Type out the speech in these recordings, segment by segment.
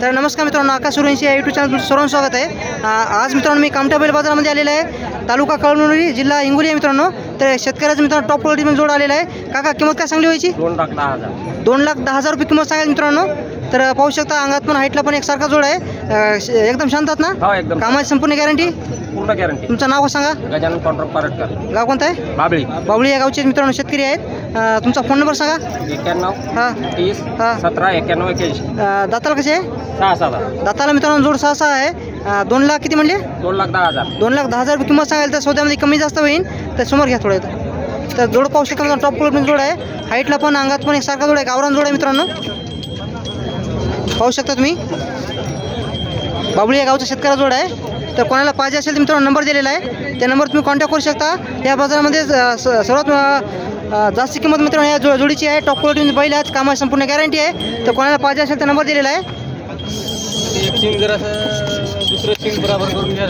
तर नमस्कार मित्रांनो आकाश सुरेंशी या यूट्यूब चॅनल तुमचं सर्वांचं स्वागत आहे. आज मित्रांनो मी कामठा बैल बाजारामध्ये आलेला आहे. तालुका कळमनुरी जिल्हा हिंगोली आहे मित्रांनो. तर शेतकऱ्याचं मित्रांनो टॉप क्वालिटीमध्ये जोड आलेला आहे. काका किंमत काय सांगली व्हायची? दोन लाख दहा हजार. दोन लाख दहा हजार रुपये किंमत सांगाल मित्रांनो. तर पाहू शकता अंगात पण हाईटला पण एकसारखा जोड आहे. एकदम शांत आहेत ना? हो एकदम. कामाची संपूर्ण गॅरंटी पूर्ण गॅरंटी तुमचं नाव सांगा? गजानन कॉन्ट्रॅक्ट परटकर. गाव कोणतं आहे? बाबळी. बावळी या गावचे मित्रांनो शेतकरी आहेत. तुमचा फोन नंबर सांगा. एक्क्याण्णव हां. तीस हा. सतरा एक्क्याण्णव एक्क्याऐंशी. दाताला कसे आहे? सहा सहा दाताला मित्रांनो जोड सहा सहा आहे. अ, दोन लाख किती म्हणले? दोन लाख दहा हजार. दोन लाख दहा हजार रुपये किंमत सांगाल तर सौद्यामध्ये कमी जास्त होईल तर समोर घ्या थोडं. इथं. तर जोड पाहू शकता मित्रांनो टॉप क्वालिटी जोड आहे. हाईटला पण अंगात पण एक सारखा जोड आहे. गावरान जोड आहे मित्रांनो. पाहू शकता तुम्ही? बाबळी या गावचा शेतकऱ्या जोड आहे. तर कोणाला पाहिजे असेल तर मित्रांनो नंबर दिलेला आहे. त्या नंबर तुम्ही कॉन्टॅक्ट करू शकता. या बाजारामध्ये अ, स- सर्वात अ, अ, जास्त किंमत मित्रांनो या जो जोडीची आहे. टॉप क्वालिटी बैल आहेत कामाची संपूर्ण गॅरंटी आहे. तर कोणाला पाहिजे असेल तर नंबर दिलेला आहे. जर दुसरं सिंग बरोबर करून घ्या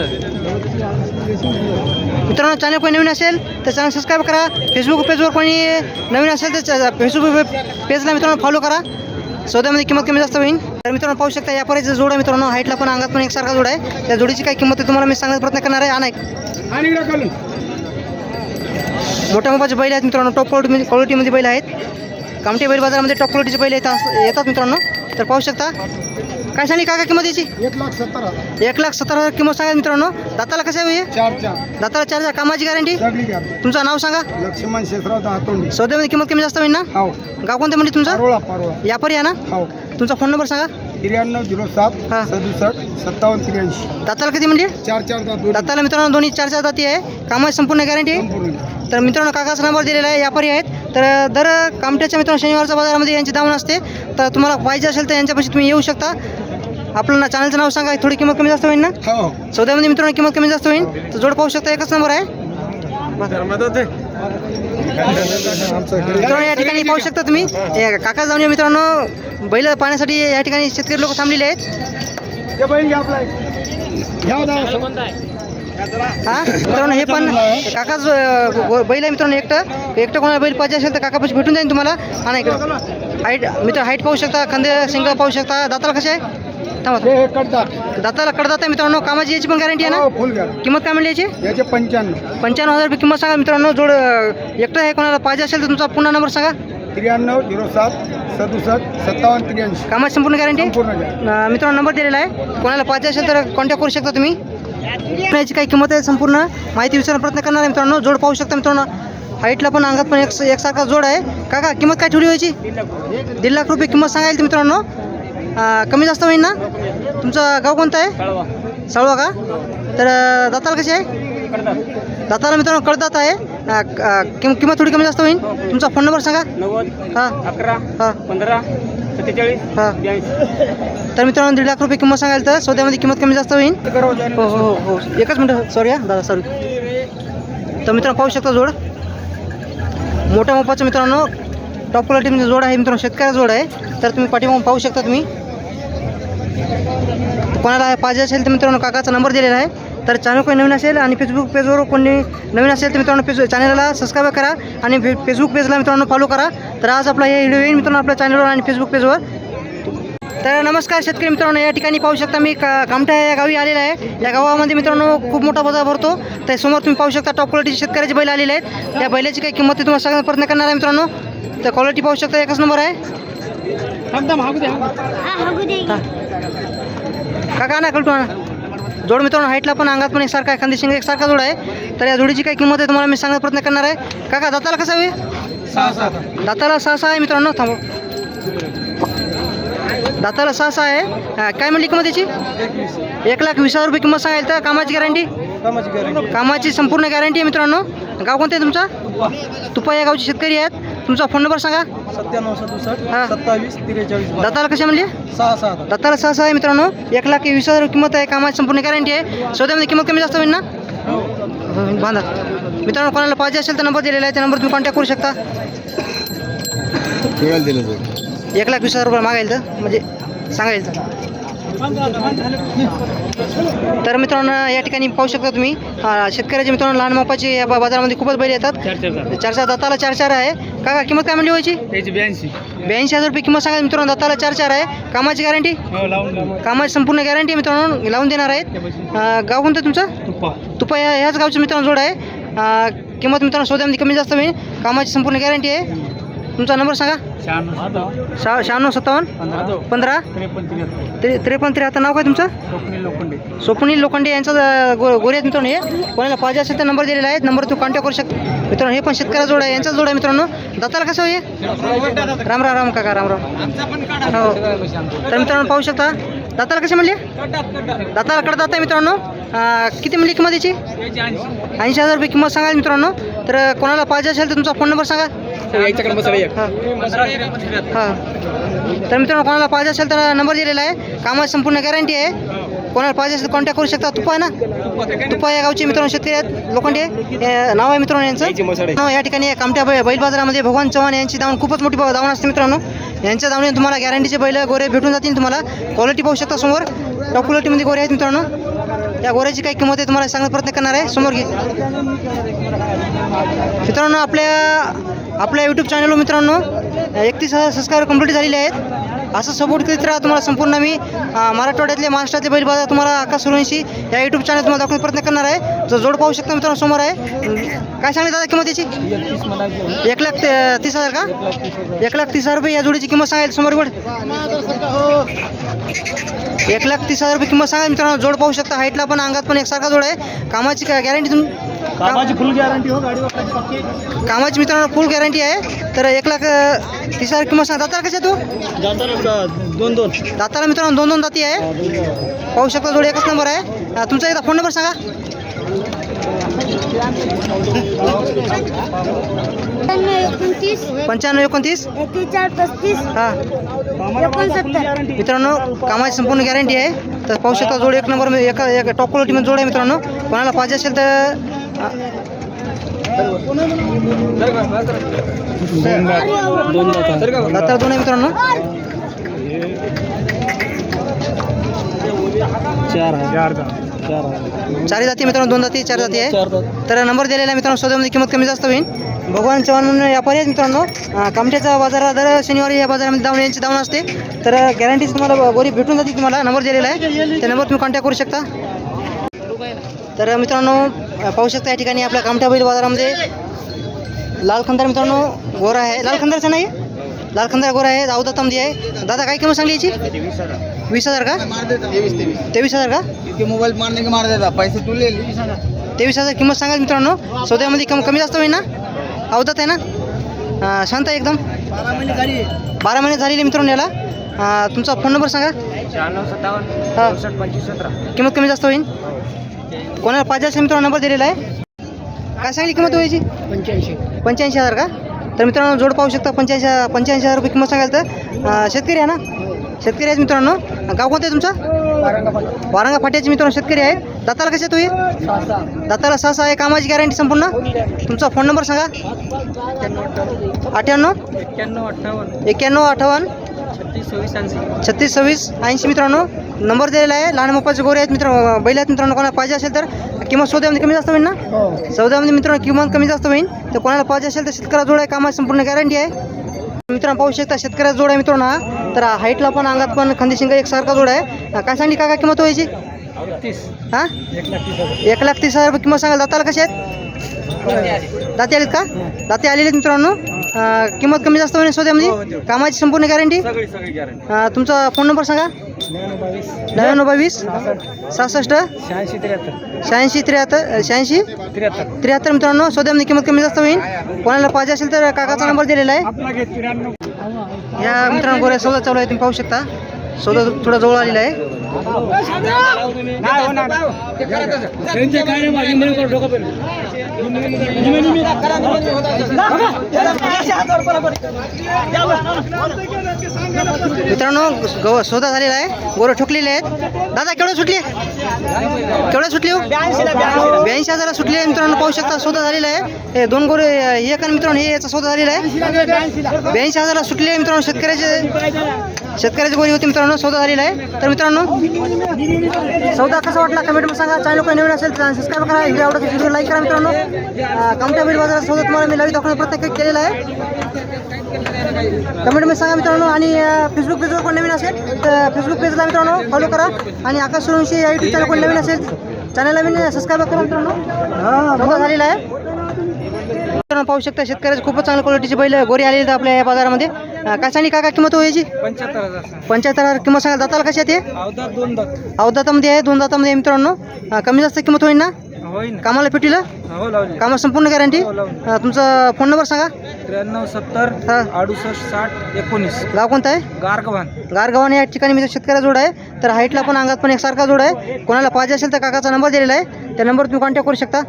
मित्रांनो चॅनल कोणी नवीन असेल तर चॅनल सबस्क्राईब करा. फेसबुक पेजवर कोणी नवीन असेल तर फेसबुक पेजला मित्रांनो फॉलो करा. सौद्यामध्ये किंमत कमी जास्त होईल. तर मित्रांनो पाहू शकता या पर्यंत जोड आहे मित्रांनो. हाईटला पण अंगात पण एकसारखा जोड आहे. त्या जोडीची काय किंमत आहे तुम्हाला मी सांगण्याचा प्रयत्न करणार आहे. अनेक मोठ्या मोबाईलचे बैल आहेत मित्रांनो. टॉप क्वालिटी क्वालिटीमध्ये बैल आहेत. कामठी बैल बाजारामध्ये टॉप क्वालिटीचे बैल येतात येतात मित्रांनो. तर पाहू शकता. काय सांगली काका किंमत याची? एक लाख सत्तर हजार. एक लाख सत्तर हजार किंमत सांगा मित्रांनो. दाताला कसं आहे हे? चार चार. दाताला चार हजार. कामाची गॅरंटी? सगळी घ्या तुमचं नाव सांगा. लक्ष्मण शेषराव दहातोंडी सौद्यामध्ये किंमत कमी जास्त होईल ना? हो. गाव कोणतं म्हणजे तुमचं? पारोळा पारोळा. यापारी आहे ना? हो. तुमचा फोन नंबर सांगा. त्र्याण्णव झिरो सात हा. सदुसष्ट सत्तावन्न त्र्याऐंशी. दाताला किती म्हणजे? चार चार दाताला मित्रांनो दोन्ही चार चार दाती आहे. कामाची संपूर्ण गॅरंटी? आहे संपूर्ण. तर मित्रांनो काकाचा नंबर दिलेला आहे. यापारी आहेत. तर दर कामट्याच्या मित्रांनो शनिवारच्या बाजारामध्ये यांची दावण असते. तर तुम्हाला पाहिजे असेल तर यांच्यापाशी तुम्ही येऊ शकता. आपलं ना चॅनलचं नाव सांगा थोडी किंमत कमी जास्त होईल ना? हो. हो सौद्यामध्ये मित्रांनो किंमत कमी जास्त होईल. तर जोड पाहू शकता एकच नंबर आहे. मित्रांनो या ठिकाणी पाहू शकता तुम्ही. हे काका जाऊन या मित्रांनो. बैल पाहण्यासाठी या ठिकाणी शेतकरी लोक थांबलेले आहेत. हा मित्रांनो हे पण काकाच बैल आहे मित्रांनो एकटं. एकटं कोणाला बैल पाहिजे असेल तर काकापाशी भेटून जाईल तुम्हाला. हा नाही हाईट मित्र हाईट पाहू शकता खांदे सिंग पाहू शकता. दाताला कसे आहे? दाताला कडदात आहे मित्रांनो. कामाची याची पण गॅरंटी आहे हो ना फुल घ्या किंमत काय म्हणली याची? याचे पंच्याण्णव. पंच्याण्णव हजार रुपये किंमत सांगा मित्रांनो. जोड एकटं आहे कोणाला पाहिजे असेल तर तुमचा पुन्हा नंबर सांगा. त्र्याण्णव झिरो सात सदुसष्ट सत्तावन्न त्र्याऐंशी. कामाची संपूर्ण गॅरंटी मित्रांनो नंबर दिलेला आहे. कोणाला पाहिजे असेल तर कॉन्टॅक्ट करू शकता तुम्ही. याची काही किंमत आहे संपूर्ण. माहिती विचारण्याचा प्रयत्न करणार आहे मित्रांनो. जोड पाहू शकता मित्रांनो. हाईटला पण अंगात पण एक एकसारखा जोड आहे. काका किंमत काय ठेवली व्हायची दीड लाख रुपये किंमत सांगायला मित्रांनो. कमी जास्त होईल ना? तुमचं गाव कोणतं आहे? साळवा. का? तर दाताला कशी आहे? दाताला मित्रांनो कळदात आहे. अं, क- अं, किम किंमत थोडी कमी जास्त होईल तुमचा फोन नंबर सांगा. नव्वद हां. अकरा हां. पंधरा सत्तेचाळीस हां. तर मित्रांनो दीड लाख रुपये किंमत सांगायला तर सौद्यामध्ये किंमत कमी जास्त होईल हो हो हो हो. एकच मिनटं सॉरी हा दादा सॉरी तर मित्रांनो पाहू शकता जोड. मोठ्या मोपाचं मित्रांनो टॉप क्वालिटीमध्ये जोड आहे. मित्रांनो शेतकऱ्या जोड आहे. तर तुम्ही पाठीमागून पाहू शकता तुम्ही. कोणाला पाहिजे असेल तर मित्रांनो काकाचा नंबर दिलेला आहे. तर चॅनल कोणी नवीन असेल आणि फेसबुक पेजवर कोणी नवीन असेल तर मित्रांनो पेज चॅनलला सबस्क्राईब करा आणि फे फेसबुक पेजला मित्रांनो फॉलो करा. तर आज आपला हे व्हिडिओ येईल मित्रांनो आपल्या चॅनलवर आणि फेसबुक पेजवर तर नमस्कार शेतकरी मित्रांनो या ठिकाणी पाहू शकता मी का कामठा या गावी आलेला आहे. या गावामध्ये मित्रांनो खूप मोठा बाजार भरतो. त्या समोर तुम्ही पाहू शकता टॉप क्वालिटीचे शेतकऱ्याचे बैल आलेले आहेत. त्या बैलाची काही किंमत तुम्हाला सांगण्याचा प्रयत्न करणार आहे मित्रांनो. तर क्वालिटी पाहू शकता एकच नंबर आहे. काका ना कळतो ना जोड मित्रांनो हाईटला पण अंगात पण एकसारखा आहे खांदी शिंग एकसारखा जोड आहे. तर या जोडीची काय किंमत आहे तुम्हाला मी सांगण्याचा प्रयत्न करणार आहे. काका दाताला कसं हवी दाताला सहा सहा आहे मित्रांनो थांबव दाताला सहा सहा आहे काय म्हणली किंमत याची? एक लाख वीस हजार रुपये किंमत सांगायला तर कामाची गॅरंटी कामाची गॅरंटी कामाची संपूर्ण गॅरंटी आहे मित्रांनो. गाव कोणतं आहे तुमचा? तुपा या गावचे शेतकरी आहेत. तुमचा फोन नंबर सांगा. सत्त्याण्णव सदुसष्ट हा. सत्तावीस त्रेचाळीस दाताला कशा म्हणली? सहा सहा दाताला सहा सहा आहे मित्रांनो. एक लाख वीस हजार रुपये किंमत आहे कामाची संपूर्ण गॅरंटी आहे. स्वतःमध्ये किंमत कमी जास्त होईल ना? बांधा. मित्रांनो कोणाला पाहिजे असेल तर नंबर दिलेला आहे त्या नंबर तुम्ही कॉन्टॅक्ट करू शकता. दिलं एक लाख वीस हजार रुपये मागायला तर म्हणजे सांगायला तर. तर मित्रांनो या ठिकाणी पाहू शकता तुम्ही शेतकऱ्याचे मित्रांनो लहान मापाचे या बाजारामध्ये खूपच बैल येतात. चार चार दाताला चार चार आहे. काका किंमत काय म्हणली व्हायची त्याची ब्याऐंशी. ब्याऐंशी हजार रुपये किंमत सांगा मित्रांनो दाताला चार चार आहे. कामाची गॅरंटी हो कामाची संपूर्ण गॅरंटी मित्रांनो लावून देणार आहेत. गाव कोणतं तुमचं? तुपा. या ह्याच गावचं मित्रांनो जोड आहे. किंमत मित्रांनो सौद्यामध्ये कमी जास्त होईल. कामाची संपूर्ण गॅरंटी आहे. तुमचा नंबर सांगा. शहाण्णव शहा शहाण्णव सत्तावन्न? पंधरा त्रेपन्न त्रे त्रेपन्न त्र्याहत्तर नाव काय तुमचं? स्वप्नील लोखंडे. स्वप्नील लोखंडे यांचा गो गोरे मित्रांनो हे. कोणाला पाहिजे असेल तर नंबर दिलेला आहे. नंबर तू कॉन्टॅक्ट करू शकता. मित्रांनो हे पण शेतकऱ्या जोड आहे. यांचा जोड आहे मित्रांनो. दाताला कसं आहे राम राम राम काका राम राम. हो. तर मित्रांनो पाहू शकता. दाताला कसे म्हणले? दाताला कडदात आहे मित्रांनो. अं, किती म्हणली किंमत याची? ऐंशी. हजार रुपये किंमत सांगाल मित्रांनो. तर कोणाला पाहिजे असेल तर तुमचा फोन नंबर सांगा. याच्याकडे हां. हां. तर मित्रांनो कोणाला पाहिजे असेल तर नंबर दिलेला आहे. कामाची संपूर्ण गॅरंटी आहे. कोणाला पाहिजे असेल तर कॉन्टॅक्ट करू शकता. तुपा आहे ना? तुपा या गावचे मित्रांनो शेतकरी आहेत. लोखंडे. नाव आहे मित्रांनो यांचं. हो, या ठिकाणी कामट्या बै बैल बाजारामध्ये भगवान चव्हाण यांची दावण खूपच मोठी दावण असते मित्रांनो. यांच्या दावणीने तुम्हाला गॅरंटीचे बैल गोरे भेटून जातील. तुम्हाला क्वालिटी पाहू शकता समोर. टॉप क्वालिटीमध्ये गोरे आहेत मित्रांनो. त्या गोऱ्याची काही किंमत आहे तुम्हाला सांगण्याचा प्रयत्न करणार आहे. समोर घे. मित्रांनो आपल्या आपल्या यूट्यूब चॅनलवर मित्रांनो एकतीस हजार सबस्क्रायबर कंप्लीट झालेले आहेत. असं सपोर्ट करीत राहा तुम्हाला संपूर्ण मी. मराठवाड्यातले महाराष्ट्रातले बैल बाजार तुम्हाला आकाश सुरवंशी या यूट्यूब चॅनल तुम्हाला दाखवण्याचा प्रयत्न करणार आहे. जो जोड पाहू शकता मित्रांनो समोर आहे. काय सांगितलं दादा किंमत याची? एक लाख ते- तीस हजार का? एक लाख तीस हजार रुपये या जोडीची किंमत सांगायची समोर गोड एक लाख तीस हजार रुपये किंमत सांगा मित्रांनो जोड पाहू शकता. हाईटला पण अंगात पण एकसारखा जोड आहे. कामाची गॅरंटी तुम्ही कामाची फुल गॅरंटी हो गाडी कामाची मित्रांनो फुल गॅरंटी आहे. तर एक लाख तीस हजार किंमत सांगा. दाताला कशा तू? दोन दोन. दाताला मित्रांनो दोन दोन दाती आहे. पाहू शकता जोडी एकच नंबर आहे. तुमचा एकदा फोन नंबर सांगा. पंच्याण्णव एकोणतीस. हां. मित्रांनो कामाची संपूर्ण गॅरंटी आहे. तर पाहू शकता जोड एक नंबर एक टॉप क्वालिटीमध्ये जोड आहे मित्रांनो. कोणाला पाहिजे असेल तर दोन आहे मित्रांनो. चार चार चार चारही जाती मित्रांनो दोन जाती चार जाती आहे. चार दात तर नंबर दिलेला मित्रांनो सौद्यामध्ये किंमत कमी जास्त होईल. भगवान चव्हाण म्हणून व्यापारी आहेत मित्रांनो. कामठ्याचा बाजार दर शनिवारी या बाजारामध्ये दावण यांची दावण असते. तर गॅरंटीज तुम्हाला गोरी भेटून जाते तुम्हाला. नंबर दिलेला आहे. त्या नंबर तुम्ही कॉन्टॅक्ट करू शकता. तर मित्रांनो पाहू शकता या ठिकाणी आपल्या कामठ्या बैल बाजारामध्ये लाल खंदार मित्रांनो गोरा आहे. लाल खंदारचा नाही? लाल खंदार गोरा आहे. दाऊदातामध्ये आहे. दादा काय किंमत सांगली याची? वीस हजार का? तेवीस हजार का? इतके मोबाईल मारने के मार देता पैसे तू ले ली तेवीस हजार किंमत सांगा मित्रांनो. सौद्यामध्ये कम कमी जास्त होईल ना? अवधात आहे ना? शांत आहे एकदम. बारा महिने झालेले मित्रांनो याला. तुमचा फोन नंबर सांगा. शहाण्णव सत्तावन्न हा. पंचवीस सतरा. किंमत कमी जास्त होईल? कोणाला पाहिजे असेल मित्रांनो नंबर दिलेला आहे? काय सांगली किंमत व्हायची पंच्याऐंशी. पंच्याऐंशी हजार का? तर मित्रांनो जोड पाहू शकता पंच्याऐंशी पंच्याऐंशी हजार रुपये किंमत सांगाल तर शेतकरी आहे ना? शेतकरी आहेत मित्रांनो. गाव कोणतं आहे तुमचं? वारंगा फाट्याचे मित्रांनो शेतकरी आहेत. दाताला कसे तुम्ही? दाताला सहा सहा आहे. कामाची गॅरंटी संपूर्ण? तुमचा फोन नंबर सांगा. अठ्ठ्याण्णव. एक्क्याण्णव अठ्ठावन्न. एक्क्याण्णव अठ्ठावन्न. छत्तीस सव्वीस ऐंशी. मित्रांनो. नंबर दिलेला आहे. लहान मोपाचे गोरे आहेत मित्र बैल आहेत मित्रांनो. कोणाला पाहिजे असेल तर किंमत सौद्यामध्ये कमी जास्त होईल ना? सौद्यामध्ये मित्रांनो किंमत कमी जास्त होईल. तर कोणाला पाहिजे असेल तर शेतकऱ्या जोड आहे. कामाची संपूर्ण गॅरंटी आहे. मित्रांनो पाहू शकता शेतकऱ्या जोड आहे मित्रांनो हा. तर हाईटला पण अंगात पण खंदी शिंग एकसारखा जोड आहे. काय सांगली काय किंमत व्हायची तीस हां? एक लाख तीस हजार. एक लाख तीस हजार रुपये किंमत सांगाल दाताला कसे आहेत? दाते आलेत. का? दाते आलेले मित्रांनो. किंमत कमी जास्त होईल सौद्यामध्ये? कामाची संपूर्ण गॅरंटी तुमचा फोन नंबर सांगा. नव्याण्णव बावीस. सहासष्ट. शहाऐंशी त्र्याहत्तर. शहाऐंशी? त्र्याहत्तर मित्रांनो. सौद्यामध्ये किंमत कमी जास्त होईल. कोणाला पाहिजे असेल तर काकाचा नंबर दिलेला आहे. या मित्रांनो गोऱ्या सौदा चालू आहे तुम्ही पाहू शकता. सौदा थोडा जवळ आलेला आहे. मित्रांनो गव सौदा झालेला आहे. गोरं ठोकलेले आहेत. दादा केवढं सुटली? केवढं सुटली हो? ब्याऐंशी हजाराला सुटली आहे मित्रांनो पाहू शकता सौदा झालेला आहे. हे दोन गोरे हे कारण मित्रांनो हे याचा सौदा झालेला आहे. ब्याऐंशी हजाराला सुटली आहे मित्रांनो शेतकऱ्याचे शेतकऱ्याची गोरी होती मित्रांनो सौदा झालेला आहे. तर मित्रांनो सौदा कसा वाटला? कमेंटमध्ये सांगा. चॅनल काही नवीन असेल तर सबस्क्राईब करा. व्हिडिओ आवडत असेल व्हिडिओ लाईक करा मित्रांनो. कमट्या बिल बाजारात सौदा तुम्हाला मी लाईव्ह दाखवण्याचा प्रयत्न केलेला आहे? कमेंटमध्ये सांगा मित्रांनो. आणि फेसबुक पेजवर कोण नवीन असेल तर फेसबुक पेजला मित्रांनो फॉलो करा. आणि आकाश सूर्यवंशी या युट्यूब चॅनल कोण नवीन असेल चॅनलला नवीन सबस्क्राईब करा मित्रांनो. सौदा झालेला आहे. मित्रांनो पाहू शकता शेतकऱ्याचे खूपच चांगल्या क्वालिटीचे बैल गोरी आलेले आहेत आपल्या या बाजारामध्ये. अं, काय सांगली काका किंमत हो याची? पंच्याहत्तर हजार पंच्याहत्तर हजार किंमत सांगा. दाताला कशी ते? दोन दात. अवदातामध्ये आहे दोन दातामध्ये आहे मित्रांनो. अं, कमी जास्त किंमत होईल ना? कामाला पेटीला हो लावले. कामाला संपूर्ण गॅरंटी हो लावले. तुमचा फोन नंबर सांगा. त्र्याण्णव सत्तर हा. अडुसष्ट साठ एकोणीस. गाव कोणतं आहे? गारगव्हाण. गारगावाने या ठिकाणी मी शेतकऱ्या जोड आहे तर हाईटला पण अंगात पण एकसारखा जोड आहे. कोणाला पाहिजे असेल तर काकाचा नंबर दिलेला आहे. त्या नंबर तुम्ही कॉन्टॅक्ट करू शकता.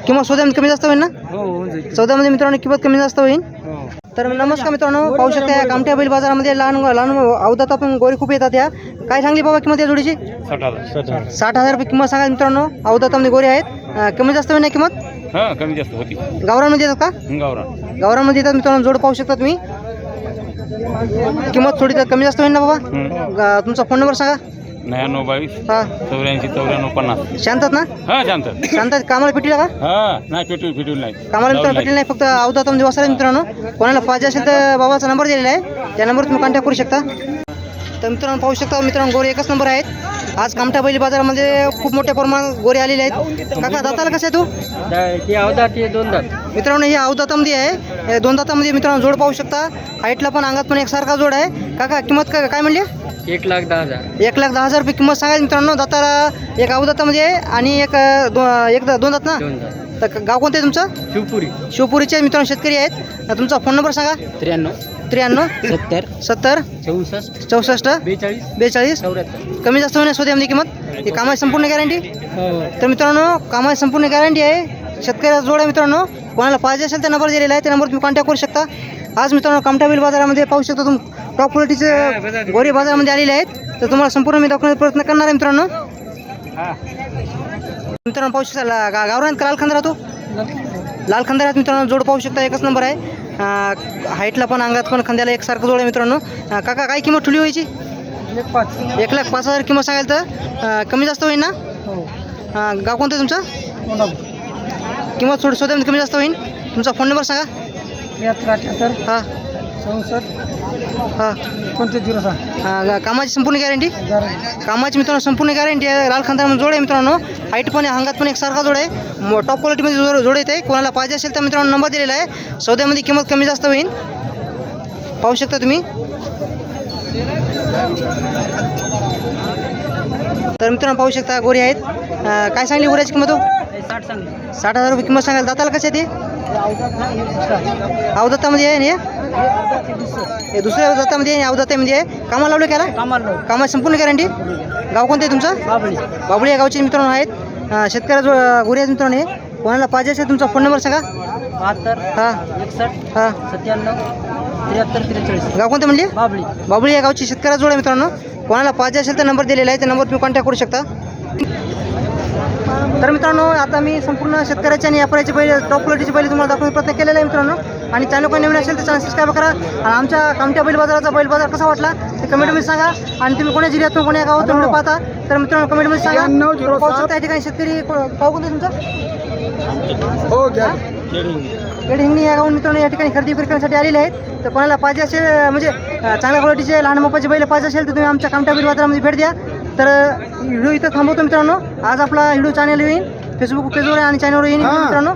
हो किंमत सौद्यामध्ये कमी जास्त होईल ना? हो होऊन जाईल चौदामध्ये मित्रांनो किंमत कमी जास्त होईल. हो. तर नमस्कार मित्रांनो पाहू शकता या कामठ्या बैल बाजारामध्ये लहान लहान अवधात पण गोरी खूप येतात या. काय सांगली बाबा किंमत या जोडीची? साठ हजार साठ हजार. रुपये किंमत सांगा मित्रांनो अवधातामध्ये गोरे आहेत. कमी जास्त होईल ना किंमत? हा कमी जास्त होती. गावरामध्ये येतात का? गावरान. गावरामध्ये येतात मित्रांनो जोड पाहू शकता तुम्ही किंमत थोडी तर कमी जास्त होईल ना बाबा? तुमचा फोन नंबर सांगा. नव्याण्णव बावीस हा. चौऱ्याऐंशी चौऱ्याण्णव पन्नास. शांतात ना? हा शांत शांतात? कामाला पेटीला का? हा नाही पेटूल पेटूल नाही. कामाला मित्रांनो पेटीला नाही फक्त अवधातामध्ये वसारे मित्रांनो. कोणाला पाहिजे असेल तर बाबाचा नंबर दिलेला आहे. त्या नंबरवर तुम्ही कॉन्टॅक्ट करू शकता. तर मित्रांनो पाहू शकता मित्रांनो गोरे एकच नंबर आहेत. आज कामठा बैली बाजारामध्ये खूप मोठ्या प्रमाणात गोरे आलेले आहेत. काका दाताला कसं आहे तू? ते अवधार ते दोन दात. मित्रांनो हे अवदातामध्ये आहे. हे दोन दातामध्ये मित्रांनो जोड पाहू शकता. हाईटला पण अंगात पण एकसारखा जोड आहे. काका किंमत काय काय म्हणली? एक लाख दहा हजार. एक लाख दहा हजार रुपये किंमत सांगायची मित्रांनो. दाताला एक अवदातामध्ये आहे आणि एक अं, दो एक दा- दोन दात ना? दोन दात. तर गाव कोणतं आहे तुमचं? शिवपुरी. शिवपुरीचे मित्रांनो शेतकरी आहेत. तुमचा फोन नंबर सांगा. त्र्याण्णव. त्र्याण्णव. सत्तर. सत्तर. चौसष्ट. चौसष्ट. बेचाळीस. बेचाळीस. चौऱ्याहत्तर. कमी जास्त होण्यास होते किंमत. ही कामाची संपूर्ण गॅरंटी तर मित्रांनो कामाची संपूर्ण गॅरंटी आहे. शेतकऱ्याचा जोड आहे मित्रांनो. कोणाला पाहिजे असेल तर नंबर दिलेला आहे. त्या नंबर तुम्ही कॉन्टॅक्ट करू शकता. आज मित्रांनो कामठाबिल बाजारामध्ये पाहू शकता तुम्ही टॉप क्वालिटीचे गोरी बाजारामध्ये आलेले आहेत. तर तुम्हाला संपूर्ण मी दाखवण्याचा प्रयत्न करणार आहे मित्रांनो. मित्रांनो पाहू शकता गावरान का लाल खंदर राहतो? लाल खंदर आहेत मित्रांनो जोड पाहू शकता एकच नंबर आहे. हाईटला पण अंगात पण खंद्याला एकसारखं जोड आहे मित्रांनो. काका काय किंमत ठुली व्हायची एक लाख पाच हजार किंमत सांगाल तर? कमी जास्त होईल ना? हो. गाव कोणतं आहे तुमचं? किंमत थोडी स्वतः कमी जास्त होईल तुमचा फोन नंबर सांगा. अठ्याहत्तर हां. चौसष्ट. हां. एकोणतीस झिरो सहा? कामाची संपूर्ण गॅरंटी कामाची मित्रांनो संपूर्ण गॅरंटी आहे. लाल खांदा जोड आहे मित्रांनो. हाईट पण आहे अंगात पण एक सारखा जोड आहे. टॉप क्वालिटीमध्ये जोड जोड येते. कोणाला पाहिजे असेल तर मित्रांनो नंबर दिलेला आहे. सौद्यामध्ये किंमत कमी जास्त होईल. पाहू शकता तुम्ही. तर मित्रांनो पाहू शकता गोरी आहेत. अं, काय सांगली? गोऱ्याची किंमत हो? साठ सांग साठ हजार रुपये किंमत सांगाल दाताला कसं आहे ते? अवदत्तामध्ये आहे हे? दुसऱ्या दातामध्ये आहे अवदत्तामध्ये आहे? कामाला लावलं त्याला कामाला कामाची संपूर्ण गॅरंटी गाव कोणतं आहे तुमचं? बाबळी. बाबळी या गावचे मित्रांनो आहेत. अं, शेतकऱ्या जो गोरी आहेत मित्रांनो हे कोणाला पाहिजे असेल तुमचा फोन नंबर सांगा? बहात्तर हां. एकसष्ट हां. सत्त्याण्णव त्र्याहत्तर त्रेचाळीस. गाव कोणतं म्हणले? बाबळी. बाबळी या गावची शेतकऱ्या जोड आहे मित्रांनो. कोणाला पाहिजे असेल तर नंबर दिलेला आहे. त्या नंबर तुम्ही कॉन्टॅक्ट करू शकता. तर मित्रांनो आता मी संपूर्ण शेतकऱ्याचे आणि व्यापाऱ्याचे पहिले टॉप क्वालिटीचे पहिले तुम्हाला दाखवण्याचा प्रयत्न केलेला आहे मित्रांनो. आणि चॅनल कोणी नवीन असेल तर चॅनल सबस्क्राईब करा. आणि आमच्या कामट्या बैल बाजाराचा बैल बाजार कसा वाटला ते कमेंटमध्ये सांगा. आणि तुम्ही कोण्या जिल्ह्यातून कोण्या गावातून व्हिडिओ पाहता तर मित्रांनो कमेंटमध्ये सांगा. पाहू. शकता या ठिकाणी शेतकरी गाव कोणतं तुमचं? हो हिंगणी या गावून मित्रांनो या ठिकाणी खरेदी विक्री करण्यासाठी आलेले आहेत. तर कोणाला पाहिजे असेल म्हणजे चांगल्या क्वालिटीचे लहान मोपाचे बैल पाहिजे असेल तर तुम्ही आमच्या कामटा बिल बाजारामध्ये भेट द्या. तर व्हिडिओ इथं थांबवतो मित्रांनो. आज आपला व्हिडिओ चॅनल येईल फेसबुक पेजवर आणि चॅनलवर येईल. मित्रांनो.